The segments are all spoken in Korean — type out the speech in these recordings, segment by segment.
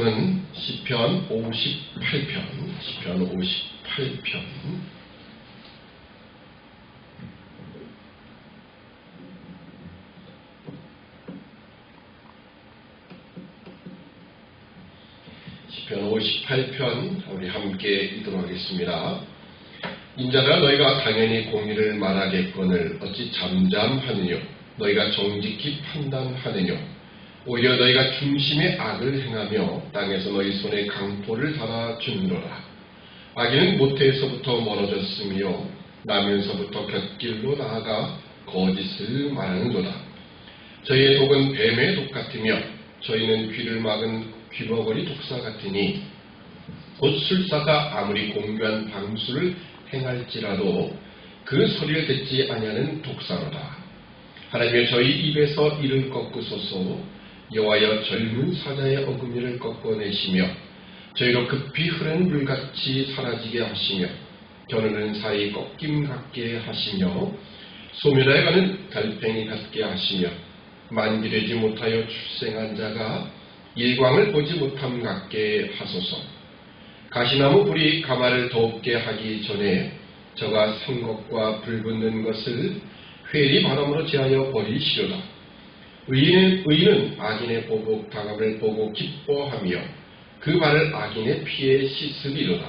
은 시편 58편, 시편 58편. 시편 58편 우리 함께 읽도록 하겠습니다. 인자들아 너희가 당연히 공의를 말하겠거늘 어찌 잠잠하느뇨 너희가 정직히 판단하느뇨 오히려 너희가 중심의 악을 행하며 땅에서 너희 손에 강포를 달아주느라. 악인은 모태에서부터 멀어졌으며 나면서부터 곁길로 나아가 거짓을 말하는도다. 저희의 독은 뱀의 독 같으며 저희는 귀를 막은 귀머거리 독사 같으니 곧 술사가 아무리 공교한 방수를 행할지라도 그 소리를 듣지 아니하는 독사로다. 하나님의 저희 입에서 이를 꺾으소서 여호와여 젊은 사자의 어금니를 꺾어내시며 저희로 급히 흐르는 물같이 사라지게 하시며 겨누는 사이 꺾임 같게 하시며 소멸해 가는 달팽이 같게 하시며 만기되지 못하여 출생한 자가 일광을 보지 못함 같게 하소서 가시나무 불이 가마를 덥게 하기 전에 저가 생 것과 불 붙는 것을 회리 바람으로 제하여 버리시려다. 의인은, 의인은 악인의 보복 당함을 보고 기뻐하며 그 발을 악인의 피에 씻으리로다.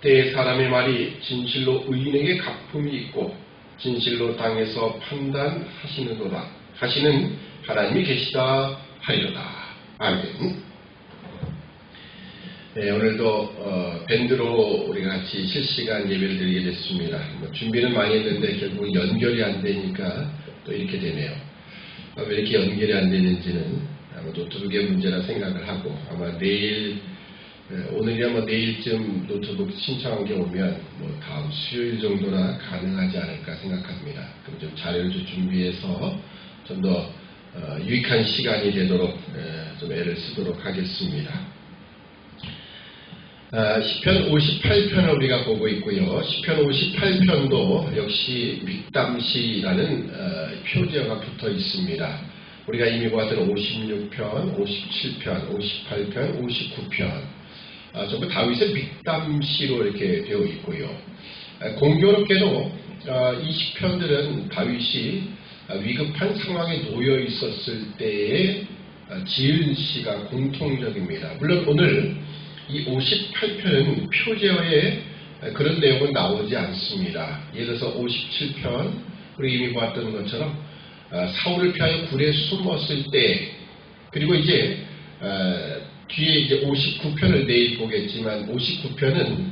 때에 사람의 말이 진실로 의인에게 가품이 있고 진실로 땅에서 판단하시는도다. 하시는 하나님이 계시다 하리로다. 아멘. 네, 오늘도 어, 밴드로 우리가 같이 실시간 예배를 드리게 됐습니다. 뭐 준비는 많이 했는데 결국 연결이 안 되니까 또 이렇게 되네요. 어, 왜 이렇게 연결이 안 되는지는 아마 노트북의 문제라 생각을 하고 아마 내일 오늘이야 뭐 내일쯤 노트북 신청한 게 오면 뭐 다음 수요일 정도나 가능하지 않을까 생각합니다. 그럼 좀 자료를 좀 준비해서 좀더 어, 유익한 시간이 되도록 좀 애를 쓰도록 하겠습니다. 아, 시편 58편을 우리가 보고 있고요. 시편 58편도 역시 윗담시라는 어, 표제어가 붙어 있습니다. 우리가 이미 보았던 56편, 57편, 58편, 59편 아, 전부 다윗의 윗담시로 이렇게 되어 있고요. 아, 공교롭게도 이 시편들은 다윗이 위급한 상황에 놓여 있었을 때에 지은 시가 공통적입니다. 물론 오늘 이 58편은 표제어에 그런 내용은 나오지 않습니다. 예를 들어서 57편 우리 이미 봤던 것처럼 어, 사울을 피하여 굴에 숨었을 때 그리고 이제 어, 뒤에 이제 59편을 내일 보겠지만 59편은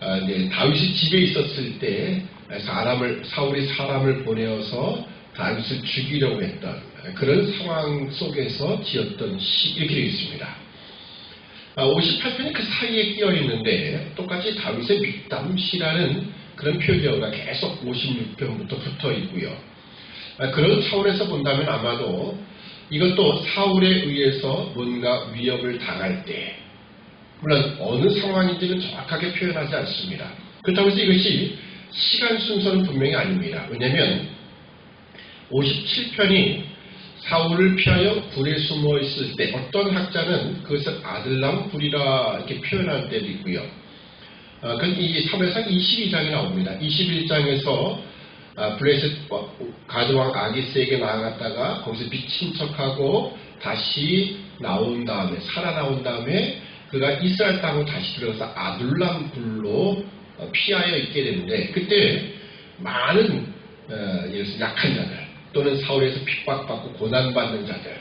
어, 다윗이 집에 있었을 때 사람을 사울이 사람을 보내어서 다윗을 죽이려고 했던 그런 상황 속에서 지었던 시 이렇게 되어 있습니다. 58편이 아, 그 사이에 끼어 있는데 똑같이 다윗의 윗담시라는 그런 표제어가 계속 56편부터 붙어 있고요. 아, 그런 차원에서 본다면 아마도 이것도 사울에 의해서 뭔가 위협을 당할 때 물론 어느 상황인지는 정확하게 표현하지 않습니다. 그렇다고 해서 이것이 시간 순서는 분명히 아닙니다. 왜냐하면 57편이 사울을 피하여 불에 숨어 있을 때 어떤 학자는 그것을 아들람 불이라 이렇게 표현할 때도 있고요. 어, 그건 이 사무엘상 22장에 나옵니다. 21장에서 아, 블레셋 가드왕 아기스에게 나아갔다가 거기서 미친 척하고 다시 나온 다음에 살아나온 다음에 그가 이스라엘 땅으로 다시 들어가서 아둘람 굴로 어, 피하여 있게 되는데 그때 많은 어, 약한 자들 또는 사울에서 핍박받고 고난받는 자들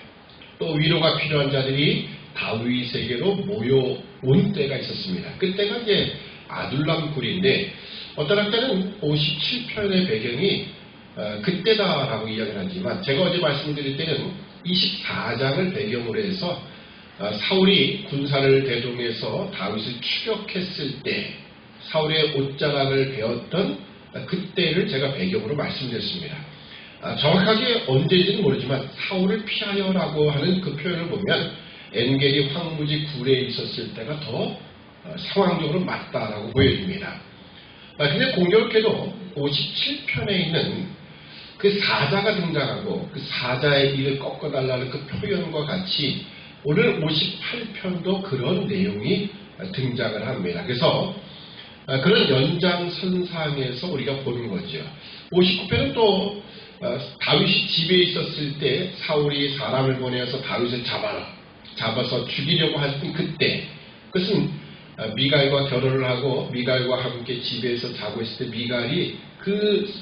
또 위로가 필요한 자들이 다윗에게로 모여온 때가 있었습니다. 그때가 이제 아둘람 굴인데 어떤 학자는 57편의 배경이 어, 그때다라고 이야기를 하지만 제가 어제 말씀드릴 때는 24장을 배경으로 해서 어, 사울이 군사를 대동해서 다윗을 추격했을 때 사울의 옷자락을 베었던 그때를 제가 배경으로 말씀드렸습니다. 아, 정확하게 언제인지는 모르지만 사울을 피하여라고 하는 그 표현을 보면 엔겔이 황무지 굴에 있었을 때가 더 어, 상황적으로 맞다라고 보여집니다. 아, 근데 공교롭게도 57편에 있는 그 사자가 등장하고 그 사자의 일을 꺾어달라는 그 표현과 같이 오늘 58편도 그런 내용이 등장을 합니다. 그래서 어, 그런 연장선상에서 우리가 보는 거죠. 59편은 또 어, 다윗이 집에 있었을 때 사울이 사람을 보내서 다윗을 잡아라. 잡아서 죽이려고 했던 그때 그것은 어, 미갈과 결혼을 하고 미갈과 함께 집에서 자고 있을 때 미갈이 그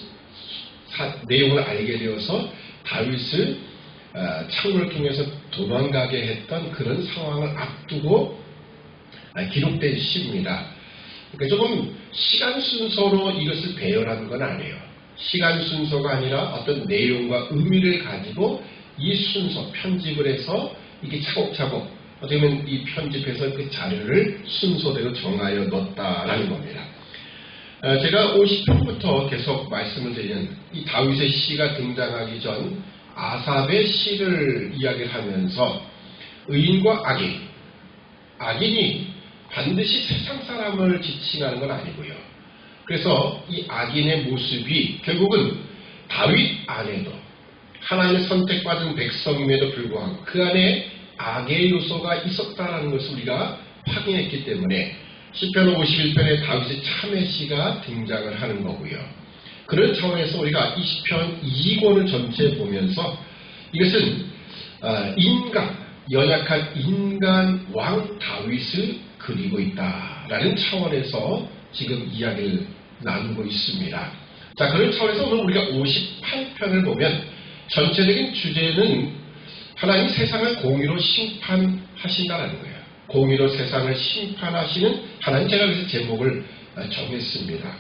사, 내용을 알게 되어서 다윗을 어, 창문을 통해서 도망가게 했던 그런 상황을 앞두고 아, 기록된 시입니다. 그러니까 조금 시간 순서로 이것을 배열한 건 아니에요. 시간 순서가 아니라 어떤 내용과 의미를 가지고 이 순서 편집을 해서 이게 차곡차곡 어떻게 보면 이 편집해서 그 자료를 순서대로 정하여 넣었다라는 겁니다. 어, 제가 50편부터 계속 말씀을 드리는 이 다윗의 시가 등장하기 전 아삽의 시를 이야기를 하면서 의인과 악인, 악인이 반드시 세상 사람을 지칭하는 건 아니고요. 그래서 이 악인의 모습이 결국은 다윗 안에도 하나님의 선택받은 백성임에도 불구하고 그 안에 악의 요소가 있었다라는 것을 우리가 확인했기 때문에 10편 51편에 다윗의 참회 시가 등장을 하는 거고요. 그런 차원에서 우리가 20편 2권을 전체 보면서 이것은 어, 인간, 연약한 인간 왕 다윗을 그리고 있다라는 차원에서 지금 이야기를 나누고 있습니다. 자, 그런 차원에서 오늘 우리가 58편을 보면 전체적인 주제는 하나님 세상을 공의로 심판하신다라는 거예요. 공의로 세상을 심판하시는 하나님 제가 그래서 제목을 정했습니다.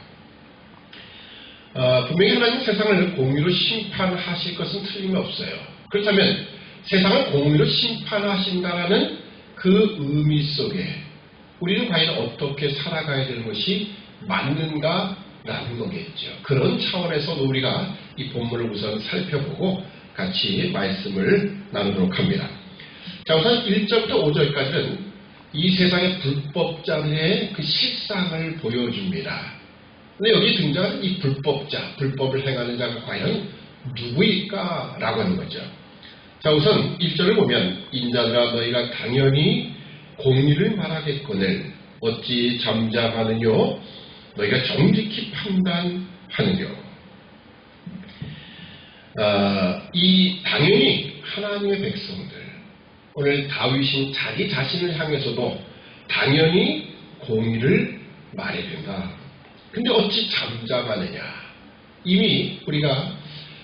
어, 분명히 하나님 세상을 공의로 심판하실 것은 틀림없어요. 그렇다면 세상을 공의로 심판하신다라는 그 의미 속에 우리는 과연 어떻게 살아가야 되는 것이 맞는가라는 거겠죠. 그런 차원에서 우리가 이 본문을 우선 살펴보고 같이 말씀을 나누도록 합니다. 자, 우선 1절부터 5절까지는 이 세상의 불법자들의 그 실상을 보여줍니다. 근데 여기 등장하는 이 불법자, 불법을 행하는 자가 과연 누구일까? 라고 하는 거죠. 자, 우선 1절을 보면 인자들아 너희가 당연히 공의를 말하겠거늘 어찌 잠잠하느뇨? 너희가 정직히 판단하느뇨? 어, 이 당연히 하나님의 백성들 오늘 다윗이 자기 자신을 향해서도 당연히 공의를 말해야 된다. 근데 어찌 잠잠하느냐? 이미 우리가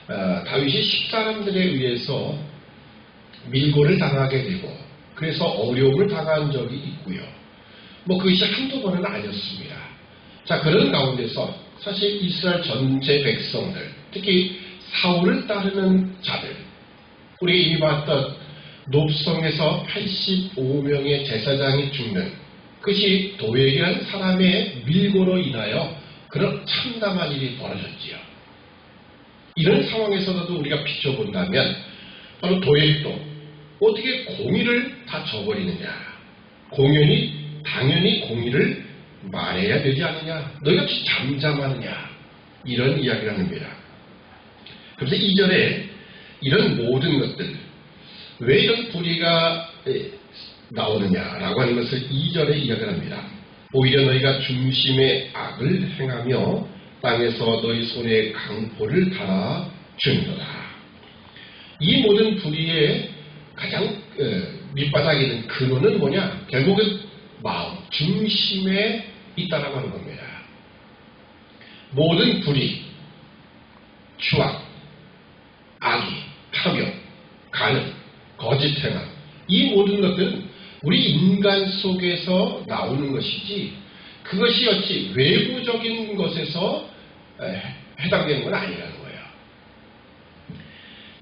어, 다윗이 십사람들에 의해서 밀고를 당하게 되고 그래서 어려움을 당한 적이 있고요. 뭐 그것이 한두 번은 아니었습니다. 자, 그런 가운데서 사실 이스라엘 전체 백성들, 특히 사울을 따르는 자들, 우리 이미 봤던 높성에서 85명의 제사장이 죽는 그것이 도액이라는 사람의 밀고로 인하여 그런 참담한 일이 벌어졌지요. 이런 상황에서도 우리가 비춰본다면 바로 도액도 어떻게 공의를 다 저버리느냐. 공연히 당연히 공의를 말해야 되지 않느냐. 너희가 잠잠하느냐. 이런 이야기를 합니다. 그래서 이전에 이런 모든 것들 왜 이런 불의가 나오느냐라고 하는 것을 이전에 이야기를 합니다. 오히려 너희가 중심의 악을 행하며 땅에서 너희 손에 강포를 달아 주는도다. 이 모든 불의의 가장 어, 밑바닥에 있는 근원은 뭐냐? 결국은 마음, 중심에 있다라고 하는 겁니다. 모든 불의, 추악, 악의, 탐욕, 간음, 거짓 행함, 이 모든 것들은 우리 인간 속에서 나오는 것이지 그것이 어찌 외부적인 것에서 해당되는 건 아니라는 거예요.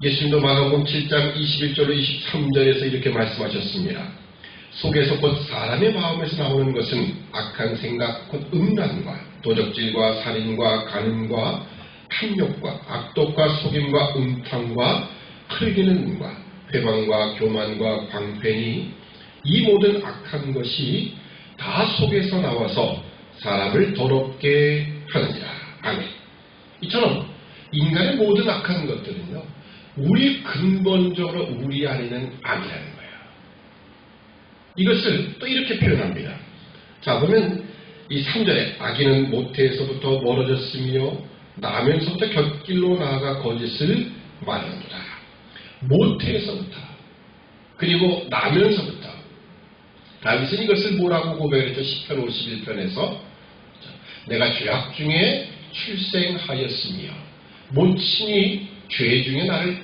예수님도 마가복음 7장 21절로 23절에서 이렇게 말씀하셨습니다. 속에서 곧 사람의 마음에서 나오는 것은 악한 생각, 곧 음란과 도적질과 살인과 간음과 탐욕과 악독과 속임과 음탕과 흘기는 눈과 회방과 교만과 광팬이 이 모든 악한 것이 다 속에서 나와서 사람을 더럽게 하느니라. 아멘. 이처럼 인간의 모든 악한 것들은요, 우리 근본적으로 우리 안에는 악이라는 거예요. 이것을 또 이렇게 표현합니다. 자, 보면 이 3절에 아기는 모태에서부터 멀어졌으며 나면서부터 곁길로 나아가 거짓을 말하는도다. 모태에서부터 그리고 나면서부터 다윗은 이것을 뭐라고 고백했죠? 10편 51편에서 내가 죄악 중에 출생하였으며 모친이 죄 중에 나를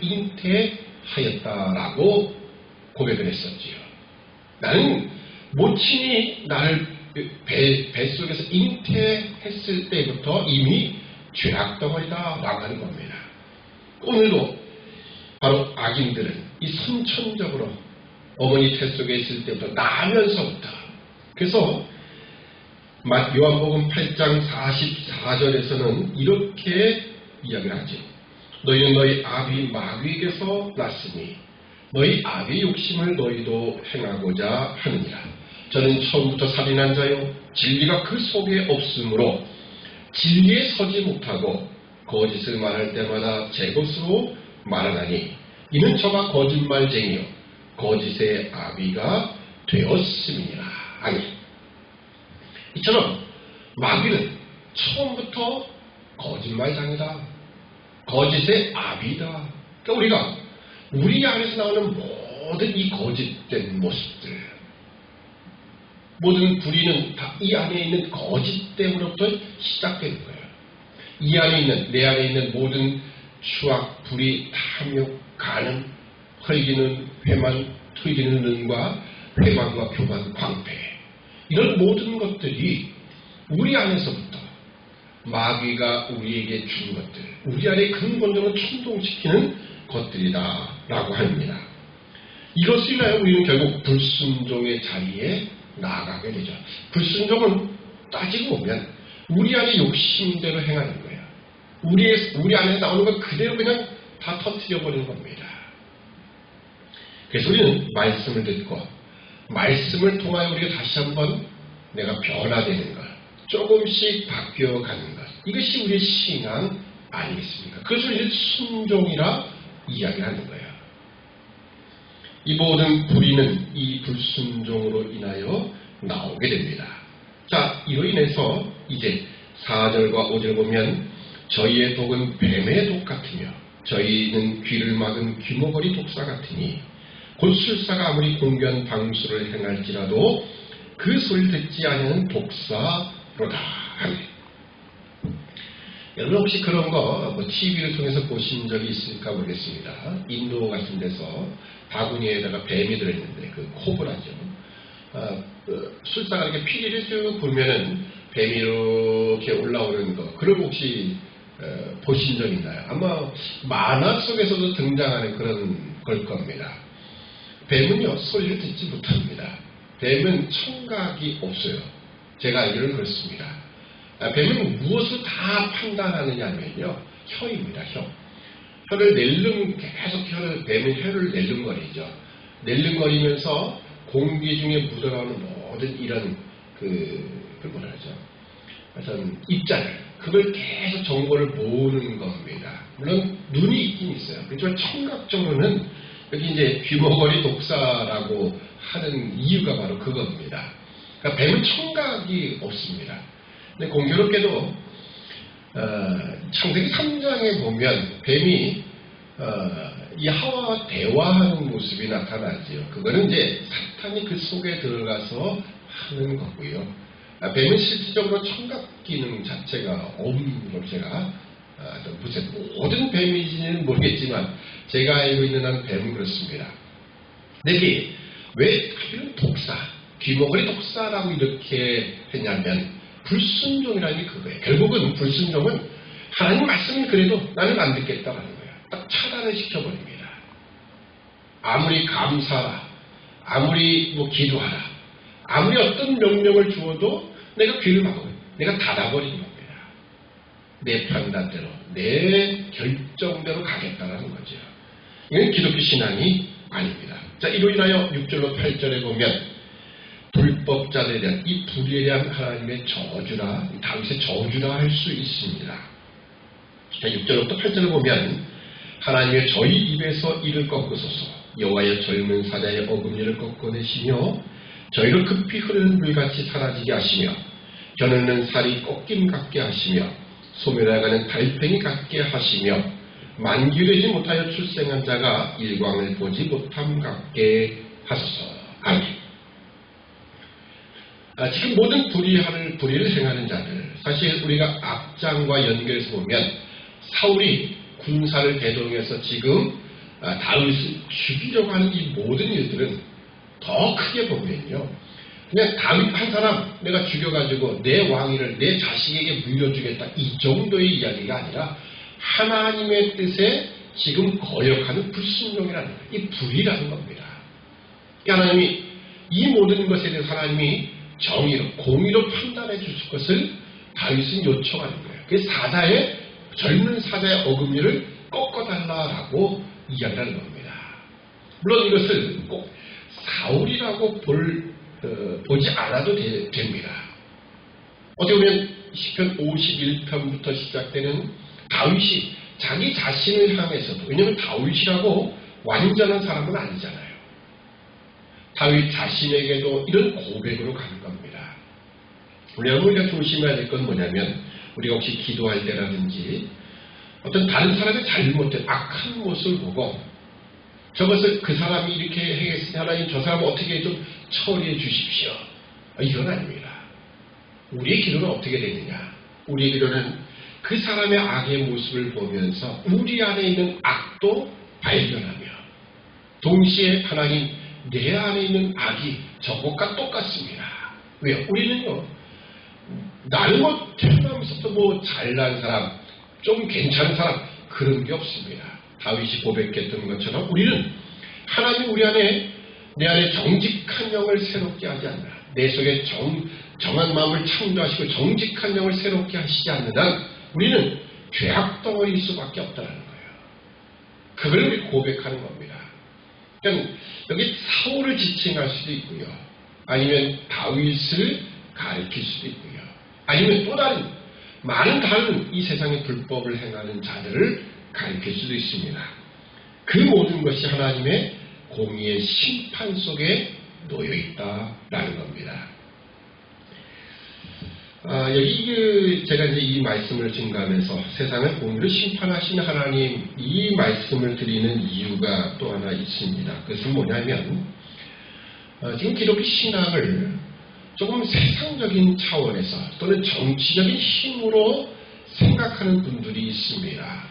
잉태하였다라고 고백을 했었지요. 나는 모친이 나를 배, 뱃속에서 잉태했을 때부터 이미 죄악 덩어리다라고 하는 겁니다. 오늘도 바로 악인들은 이 선천적으로 어머니 태 속에 있을 때부터 나면서부터 그래서 요한복음 8장 44절에서는 이렇게 이야기를 하죠. 너희는 너희 아비 마귀에게서 났으니 너희 아비 욕심을 너희도 행하고자 하느니라. 저는 처음부터 살인한 자요 진리가 그 속에 없으므로 진리에 서지 못하고 거짓을 말할 때마다 제 것으로 말하나니 이는 저가 거짓말쟁이요 거짓의 아비가 되었음이니라. 아니 이처럼 마귀는 처음부터 거짓말장이다. 거짓의 아비다. 그러니까 우리가 우리 안에서 나오는 모든 이 거짓된 모습들, 모든 불의는 다 이 안에 있는 거짓 때문부터 시작되는 거예요. 이 안에 있는, 내 안에 있는 모든 추악, 불의, 탐욕, 가는, 헐기는 회만, 트이는 눈과 회망과 교만, 광패. 이런 모든 것들이 우리 안에서부터 마귀가 우리에게 준 것들, 우리 안에 근본적으로 충동시키는 것들이다. 라고 합니다. 이것을 인하여 우리는 결국 불순종의 자리에 나아가게 되죠. 불순종은 따지고 보면 우리 안에 욕심대로 행하는 거예요. 우리, 우리 안에 나오는 것 그대로 그냥 다 터트려버리는 겁니다. 그래서 우리는 말씀을 듣고 말씀을 통하여 우리가 다시 한번 내가 변화되는 것, 조금씩 바뀌어가는 것. 이것이 우리의 신앙 아니겠습니까? 그것을 이제 순종이라 이야기하는 거예요. 이 모든 불의는 이 불순종으로 인하여 나오게 됩니다. 자, 이로 인해서 이제 4절과 5절 보면 저희의 독은 뱀의 독 같으며 저희는 귀를 막은 귀머거리 독사 같으니 곧 술사가 아무리 공견 방수를 행할지라도 그 소리를 듣지 않는 독사 하네. 여러분 혹시 그런 거 뭐 TV를 통해서 보신 적이 있을까 모르겠습니다. 인도 같은 데서 바구니에다가 뱀이 들어있는데 그 코브라죠. 아, 그 술사가 이렇게 피리를 쭉 불면은 뱀이 이렇게 올라오는 거. 그런 혹시 어, 보신 적 있나요? 아마 만화 속에서도 등장하는 그런 걸 겁니다. 뱀은요 소리를 듣지 못합니다. 뱀은 청각이 없어요. 제가 알기로는 그렇습니다. 아, 뱀은 무엇을 다 판단하느냐면요 혀입니다. 혀. 혀를 낼름 계속 혀를 뱀은 혀를 낼름거리죠. 낼름거리면서 공기 중에 묻어나오는 모든 이런 그, 그 뭐라 하죠? 어떤 입자들 그걸 계속 정보를 모으는 겁니다. 물론 눈이 있긴 있어요. 그렇지만 청각적으로는 여기 이제 귀머거리 독사라고 하는 이유가 바로 그겁니다. 그러니까 뱀은 청각이 없습니다. 근데 공교롭게도 어, 창세기 3장에 보면 뱀이 어, 이 하와와 대화하는 모습이 나타나지요. 그거는 이제 사탄이 그 속에 들어가서 하는 거고요. 아, 뱀은 실질적으로 청각 기능 자체가 없는 걸 제가 아, 모든 뱀이지는 모르겠지만 제가 알고 있는 한 뱀은 그렇습니다. 근데 왜 하필 독사, 귀머거리 독사라고 이렇게 했냐면 불순종이라는 게 그거예요. 결국은 불순종은 하나님 말씀은 그래도 나는 안 듣겠다라는 거예요. 딱 차단을 시켜버립니다. 아무리 감사하라, 아무리 뭐 기도하라, 아무리 어떤 명령을 주어도 내가 귀를 막고 내가 닫아버리는 겁니다. 내 판단대로, 내 결정대로 가겠다라는 거죠. 이건 기독교 신앙이 아닙니다. 자, 이로 인하여 6절로 8절에 보면 불법자들에 대한 이 불의에 대한 하나님의 저주라 다윗의 저주라 할 수 있습니다. 자, 6절부터 8절을 보면 하나님의 저희 입에서 이를 꺾으소서 여호와의 젊은 사자의 어금니를 꺾어내시며 저희를 급히 흐르는 물같이 사라지게 하시며 겨누는 살이 꺾임 같게 하시며 소멸해가는 달팽이 같게 하시며 만기되지 못하여 출생한 자가 일광을 보지 못함 같게 하소서. 아멘. 아, 지금 모든 불의하는 불의를 행하는 자들 사실 우리가 앞장과 연결해서 보면 사울이 군사를 대동해서 지금 아, 다윗을 죽이려고 하는 이 모든 일들은 더 크게 보면요. 그냥 다윗 한 사람 내가 죽여가지고 내 왕위를 내 자식에게 물려주겠다 이 정도의 이야기가 아니라 하나님의 뜻에 지금 거역하는 불순종이라는 거예요. 이 불이라는 겁니다. 하나님이 이 모든 것에 대해서 하나님이 정의로 공의로 판단해 주실 것을 다윗은 요청하는 거예요. 그 사자의 젊은 사자의 어금니를 꺾어달라라고 이야기하는 겁니다. 물론 이것을 꼭 사울이라고 볼, 어, 보지 않아도 되, 됩니다. 어떻게 보면 10편 51편부터 시작되는 다윗이 자기 자신을 향해서도 왜냐하면 다윗이라고 완전한 사람은 아니잖아요. 다윗 자신에게도 이런 고백으로 가는 겁니다. 왜냐하면 우리가 조심해야 될 건 뭐냐면 우리가 혹시 기도할 때라든지 어떤 다른 사람의 잘못된 악한 모습을 보고 저것을 그 사람이 이렇게 행했으니 하나님 저 사람 어떻게 좀 처리해 주십시오. 이건 아닙니다. 우리의 기도는 어떻게 되느냐? 우리의 기도는 그 사람의 악의 모습을 보면서 우리 안에 있는 악도 발견하며 동시에 하나님 내 안에 있는 악이 저것과 똑같습니다. 왜요? 우리는요 나는 뭐 태어나면서부터 뭐 잘난 사람, 좀 괜찮은 사람 그런 게 없습니다. 다윗이 고백했던 것처럼 우리는 하나님 우리 안에 내 안에 정직한 영을 새롭게 하지 않나 내 속에 정, 정한 마음을 창조하시고 정직한 영을 새롭게 하시지 않는 한 우리는 죄악 덩어리일 수밖에 없다는 거예요. 그걸 우리 고백하는 겁니다. 그러니까 여기 사울을 지칭할 수도 있고요. 아니면 다윗을 가리킬 수도 있고요. 아니면 또 다른 많은 다른 이 세상의 불법을 행하는 자들을 가리킬 수도 있습니다. 그 모든 것이 하나님의 공의의 심판 속에 놓여 있다라는 겁니다. 아, 여기 그 제가 이제 이 말씀을 증가하면서 세상을 공의로 심판하신 하나님 이 말씀을 드리는 이유가 또 하나 있습니다. 그것은 뭐냐면 어, 지금 기독교 신앙을 조금 세상적인 차원에서 또는 정치적인 힘으로 생각하는 분들이 있습니다.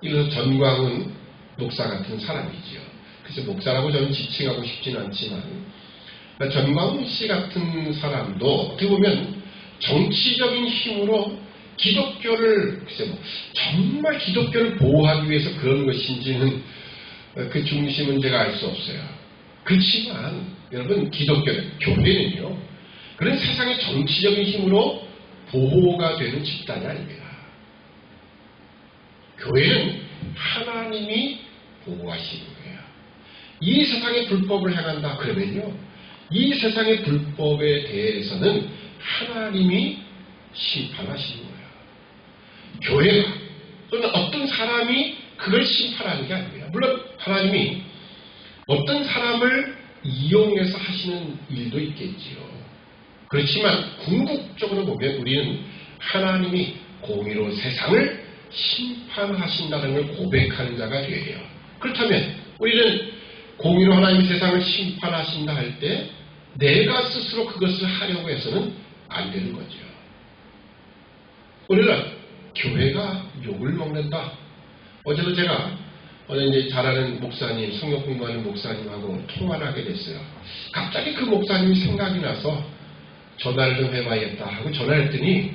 이것은 전광훈 목사 같은 사람이지요. 그래서 목사라고 저는 지칭하고 싶지는 않지만 전광훈 씨 같은 사람도 어떻게 보면 정치적인 힘으로 기독교를 글쎄 뭐 정말 기독교를 보호하기 위해서 그런 것인지는 그 중심은 제가 알 수 없어요. 그렇지만 여러분 기독교는 교회는요 그런 세상의 정치적인 힘으로 보호가 되는 집단이 아닙니다. 교회는 하나님이 보호하시는 거예요. 이 세상의 불법을 행한다 그러면요 이 세상의 불법에 대해서는 하나님이 심판하시는 거예요. 교회가 또는 어떤 사람이 그걸 심판하는 게 아닙니다. 물론 하나님이 어떤 사람을 이용해서 하시는 일도 있겠지요. 그렇지만 궁극적으로 보면 우리는 하나님이 공의로 세상을 심판하신다는 걸 고백하는 자가 되어야 해요. 그렇다면 우리는 공의로 하나님 세상을 심판하신다 할 때 내가 스스로 그것을 하려고 해서는 안 되는 거죠. 오늘날 교회가 욕을 먹는다. 어제도 제가 어제 이제 잘 아는 목사님, 성경 공부하는 목사님하고 통화를 하게 됐어요. 갑자기 그 목사님이 생각이 나서 전화를 좀 해봐야겠다 하고 전화했더니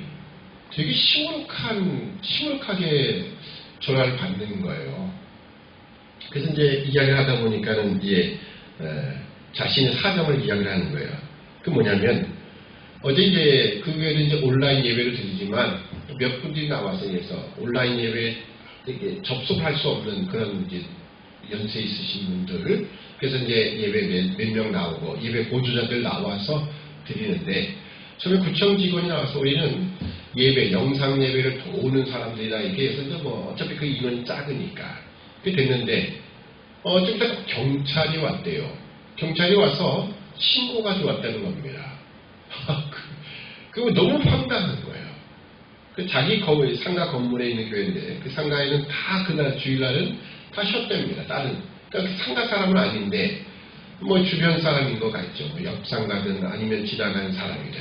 되게 시무룩한, 시무룩하게 전화를 받는 거예요. 그래서 이제 이야기를 하다 보니까는 이제 자신의 사정을 이야기를 하는 거예요. 그 뭐냐면 어제 이제 그 교회는 이제 온라인 예배를 드리지만 몇 분들이 나와서 온라인 예배에 이렇게 접속할 수 없는 그런 이제 연세 있으신 분들 그래서 이제 예배 몇명 나오고 예배 보조자들 나와서 드리는데 처음에 구청 직원이 나와서 우리는 예배 영상 예배를 도우는 사람들이다 이렇게 해서 이제 뭐 어차피 그 인원이 작으니까 그게 됐는데 어좀 이따 경찰이 왔대요. 경찰이 와서 신고가 들어왔다는 겁니다. 그, 거 너무 황당한 거예요. 그 자기 건물, 상가 건물에 있는 교회인데 그 상가에는 다 그날 주일날은 다 쉬었답니다. 다른 그러니까 그 상가 사람은 아닌데 뭐 주변 사람인 것 같죠. 뭐옆 상가든 아니면 지나가는 사람이든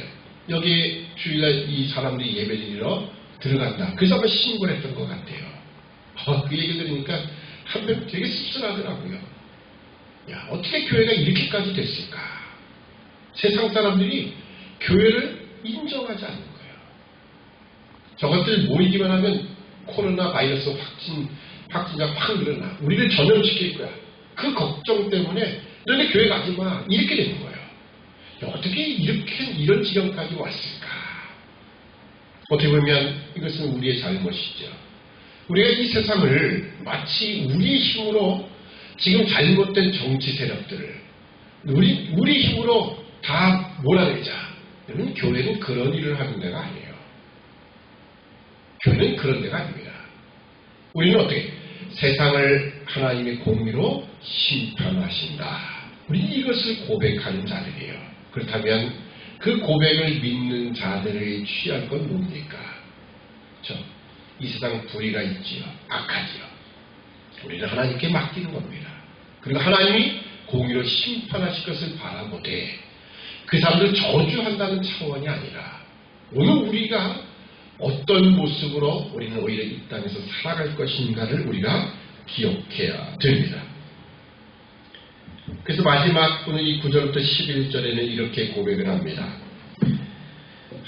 여기 주일날 이 사람들이 예배 드리러 들어간다. 그래서 아마 신고를 했던 것 같아요. 어, 그 얘기 들으니까 한편 되게 씁쓸하더라고요. 야 어떻게 교회가 이렇게까지 됐을까? 세상 사람들이 교회를 인정하지 않는 거예요. 저것들 모이기만 하면 코로나 바이러스 확진, 확진자 확 늘어나. 우리를 전염시킬 거야. 그 걱정 때문에 너네 교회 가지 마. 이렇게 되는 거예요. 어떻게 이렇게 이런 지경까지 왔을까? 어떻게 보면 이것은 우리의 잘못이죠. 우리가 이 세상을 마치 우리 힘으로 지금 잘못된 정치 세력들을 우리, 우리 힘으로 다 몰아내자. 여러분, 교회는 그런 일을 하는 데가 아니에요. 교회는 그런 데가 아닙니다. 우리는 어떻게 세상을 하나님의 공의로 심판하신다. 우리 이것을 고백하는 자들이에요. 그렇다면 그 고백을 믿는 자들의 취할 건 뭡니까? 저, 이 세상 불의가 있지요. 악하지요. 우리는 하나님께 맡기는 겁니다. 그리고 하나님이 공의로 심판하실 것을 바라보되 그 사람들 저주한다는 차원이 아니라 오늘 우리가 어떤 모습으로 우리는 오히려 이 땅에서 살아갈 것인가를 우리가 기억해야 됩니다. 그래서 마지막 오늘 이 9절부터 11절에는 이렇게 고백을 합니다.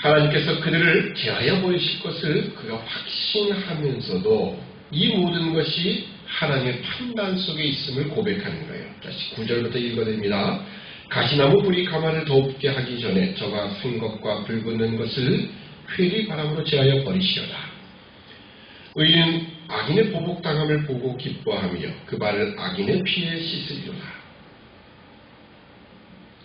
하나님께서 그들을 대하여 보이실 것을 그가 확신하면서도 이 모든 것이 하나님의 판단 속에 있음을 고백하는 거예요. 다시 9절부터 읽어드립니다. 가시나무 불이 가마를 덥게 하기 전에 저가 생 것과 붉은 것을 회리 바람으로 제하여 버리시오다. 의인 악인의 보복당함을 보고 기뻐하며 그 발을 악인의 피에 씻으리로다.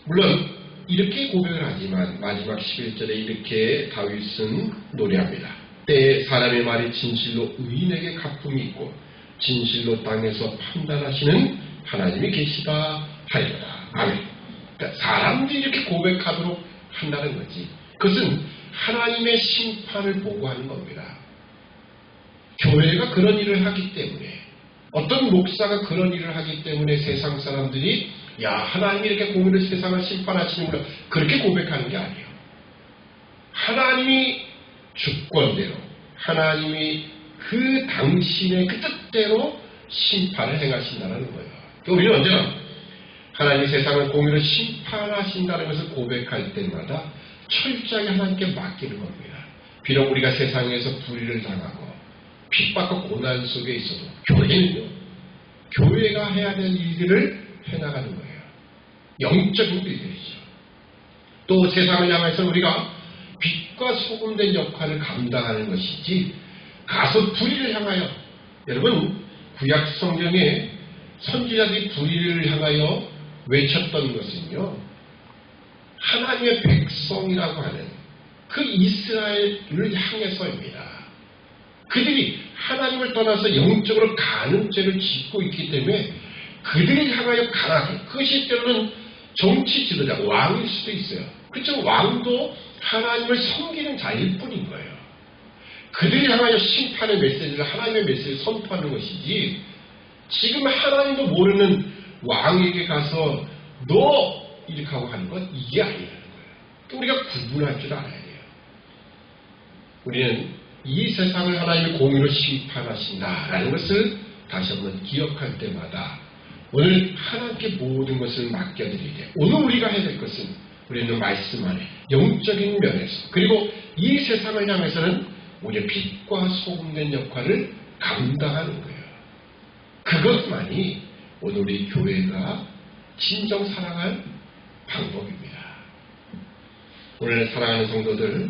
물론 이렇게 고백을 하지만 마지막 11절에 이렇게 다윗은 노래합니다. 때에 사람의 말이 진실로 의인에게 가품이 있고 진실로 땅에서 판단하시는 하나님이 계시다 하리라. 아멘. 그러니까 사람들이 이렇게 고백하도록 한다는 거지. 그것은 하나님의 심판을 보고하는 겁니다. 교회가 그런 일을 하기 때문에 어떤 목사가 그런 일을 하기 때문에 세상 사람들이 야 하나님이 이렇게 공의로 세상을 심판하시는구나 그렇게 고백하는 게 아니에요. 하나님이 주권대로 하나님이 그 당신의 그 뜻대로 심판을 행하신다는 거예요. 우리는 언제나 하나님이 세상을 공의로 심판하신다는 것을 고백할 때마다 철저하게 하나님께 맡기는 겁니다. 비록 우리가 세상에서 불의를 당하고 핍박과 고난 속에 있어도 교회는요. 교회가 해야 될 일들을 해나가는 거예요. 영적인 일들이죠. 또 세상을 향해서 우리가 빛과 소금된 역할을 감당하는 것이지 가서 불의를 향하여 여러분 구약 성경에 선지자들이 불의를 향하여 외쳤던 것은요 하나님의 백성이라고 하는 그 이스라엘을 향해서입니다. 그들이 하나님을 떠나서 영적으로 가는 죄를 짓고 있기 때문에 그들을 향하여 가라게 그것이 때로는 정치 지도자 왕일 수도 있어요. 그렇죠 왕도 하나님을 섬기는 자일 뿐인 거예요. 그들이 향하여 심판의 메시지를 하나님의 메시지를 선포하는 것이지 지금 하나님도 모르는 왕에게 가서 너 이렇게 하고 하는 건 이게 아니라는 거예요. 우리가 구분할 줄 알아야 돼요. 우리는 이 세상을 하나님의 공의로 심판하신다라는 것을 다시 한번 기억할 때마다 오늘 하나님께 모든 것을 맡겨드리게 돼. 오늘 우리가 해야 될 것은 우리는 말씀 안에 영적인 면에서 그리고 이 세상을 향해서는 우리의 빛과 소금된 역할을 감당하는 거예요. 그것만이 오늘 우리 교회가 진정 사랑할 방법입니다. 오늘 사랑하는 성도들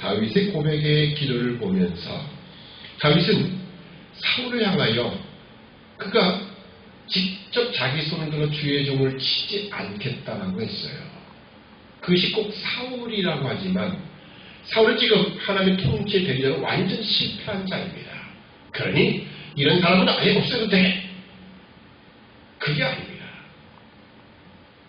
다윗의 고백의 기도를 보면서 다윗은 사울을 향하여 그가 직접 자기 손을 들어 주의 종을 치지 않겠다라고 했어요. 그것이 꼭 사울이라고 하지만 사울은 지금 하나님의 통치에 대리자로 완전 실패한 자입니다. 그러니 이런 사람은 아예 없애도 돼. 그게 아닙니다.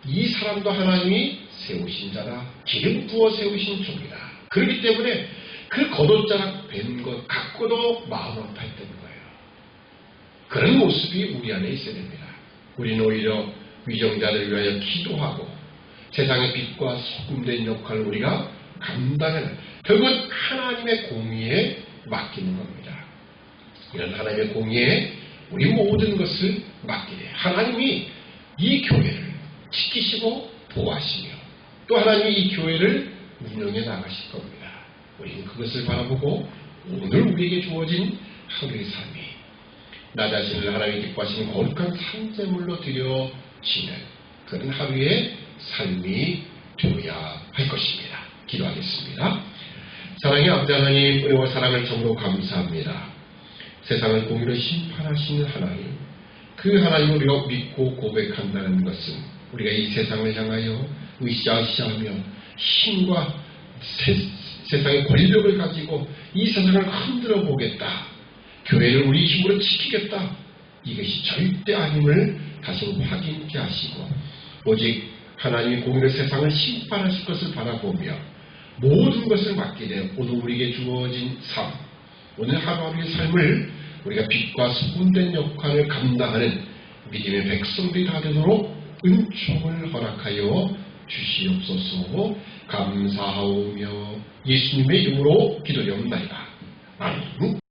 이 사람도 하나님이 세우신 자라 기름 부어 세우신 종이다. 그렇기 때문에 그 겉옷자락 뵌것 갖고도 마음 아파했던 거예요. 그런 모습이 우리 안에 있어야 됩니다. 우리는 오히려 위정자를 위하여 기도하고 세상의 빛과 소금된 역할을 우리가 감당하는 결국은 하나님의 공의에 맡기는 겁니다. 이런 하나님의 공의에 우리 모든 것을 맡기되 하나님이 이 교회를 지키시고 보호하시며 또 하나님이 이 교회를 운영해 나가실 겁니다. 우리는 그것을 바라보고 오늘 우리에게 주어진 하루의 삶이 나 자신을 하나님이 기뻐하시는 거룩한 산재물로 드려지는 그런 하루의 삶이 되어야 할 것입니다. 기도하겠습니다. 사랑의 아버지 하나님, 은혜와 사랑을 정으로 감사합니다. 세상을 공의로 심판하시는 하나님, 그 하나님을 우리가 믿고 고백한다는 것은 우리가 이 세상을 향하여 으쌰으쌰하며 힘과 세, 상의 권력을 가지고 이 세상을 흔들어 보겠다. 교회를 우리 힘으로 지키겠다. 이것이 절대 아님을 다시 확인케 하시고 오직 하나님이 공의로 세상을 심판하실 것을 바라보며 모든 것을 맡게 되어 오늘 우리에게 주어진 삶, 오늘 하루하루의 삶을 우리가 빛과 소금된 역할을 감당하는 믿음의 백성들이 다 되도록 은총을 허락하여 주시옵소서 감사하오며 예수님의 이름으로 기도드옵나이다. 아멘.